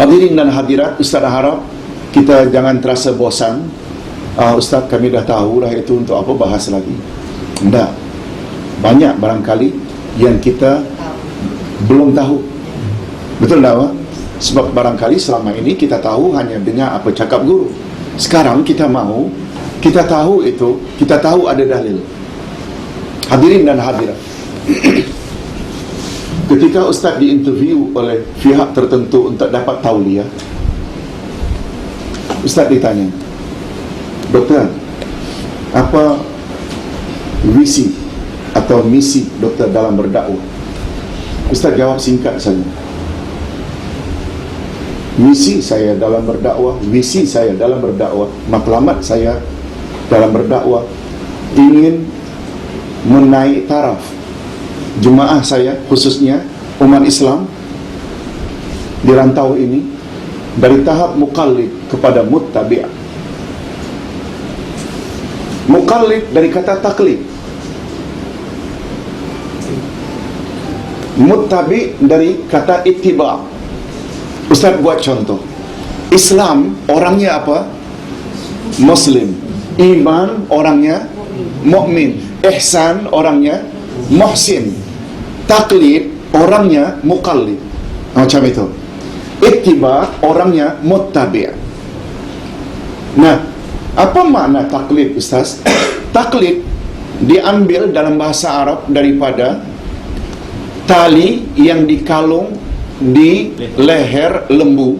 Hadirin dan hadirat, Ustaz harap kita jangan terasa bosan. Uh, Ustaz kami dah tahu dah itu untuk apa bahas lagi. Tidak. Banyak barangkali yang kita belum tahu. Betul tak Pak? Sebab barangkali selama ini kita tahu hanya dengar apa cakap guru. Sekarang kita mahu, kita tahu itu, kita tahu ada dalil. Hadirin dan hadirat. Ketika Ustaz diinterview oleh pihak tertentu untuk dapat tauliah, Ustaz ditanya, Doktor, apa visi atau misi doktor dalam berdakwah? Ustaz jawab singkat saja. Misi saya dalam berdakwah, visi saya dalam berdakwah, matlamat saya dalam berdakwah ingin menaik taraf jemaah saya khususnya umat Islam di rantau ini dari tahap mukallid kepada muttabi' mukallid dari kata taklid. Muttabi' dari kata ittiba' Ustaz buat contoh. Islam orangnya apa? Muslim. Iman orangnya Mukmin. Ihsan orangnya Muhsin Taklid orangnya Mukallid Macam itu. Ittiba orangnya Muttabi' Nah Apa makna taklid Ustaz? taklid Diambil dalam bahasa Arab daripada Tali yang dikalung di leher lembu.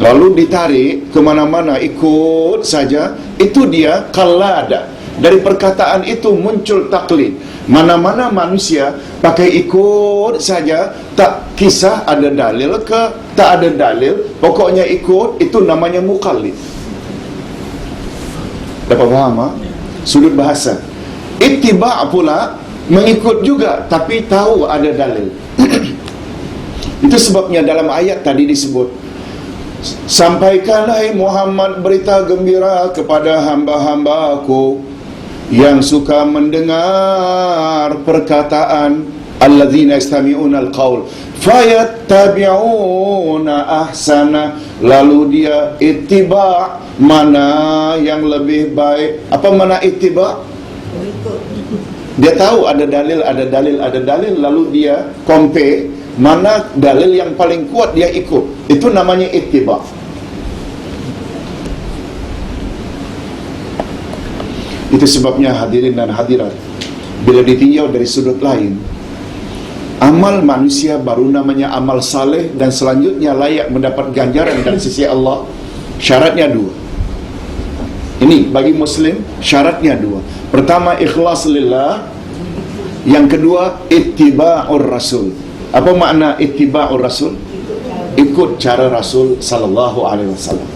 Lalu ditarik ke mana-mana ikut saja. Itu dia kalada dari perkataan itu muncul taklid. Mana-mana manusia pakai ikut saja tak kisah ada dalil ke tak ada dalil pokoknya ikut itu namanya mukallid dapat faham ha? sudut bahasa. Ittiba' pula mengikut juga tapi tahu ada dalil. Itu sebabnya dalam ayat tadi disebut Sampaikanlah Muhammad berita gembira kepada hamba-hambaku yang suka mendengar perkataan alladzina yastami'una alqaul. Fayattabi'una ahsana. Lalu dia ittiba mana yang lebih baik. Apa mana ittiba? Dia tahu ada dalil ada dalil ada dalil. Lalu dia compare mana dalil yang paling kuat dia ikut. Itu namanya ittiba itu sebabnya hadirin dan hadirat bila ditinjau dari sudut lain amal manusia baru namanya amal saleh dan selanjutnya layak mendapat ganjaran dari sisi Allah syaratnya dua ini bagi muslim syaratnya dua pertama ikhlas lillah yang kedua ittiba'ur rasul apa makna ittiba'ur rasul? Ikut cara Rasul sallallahu alaihi wasallam.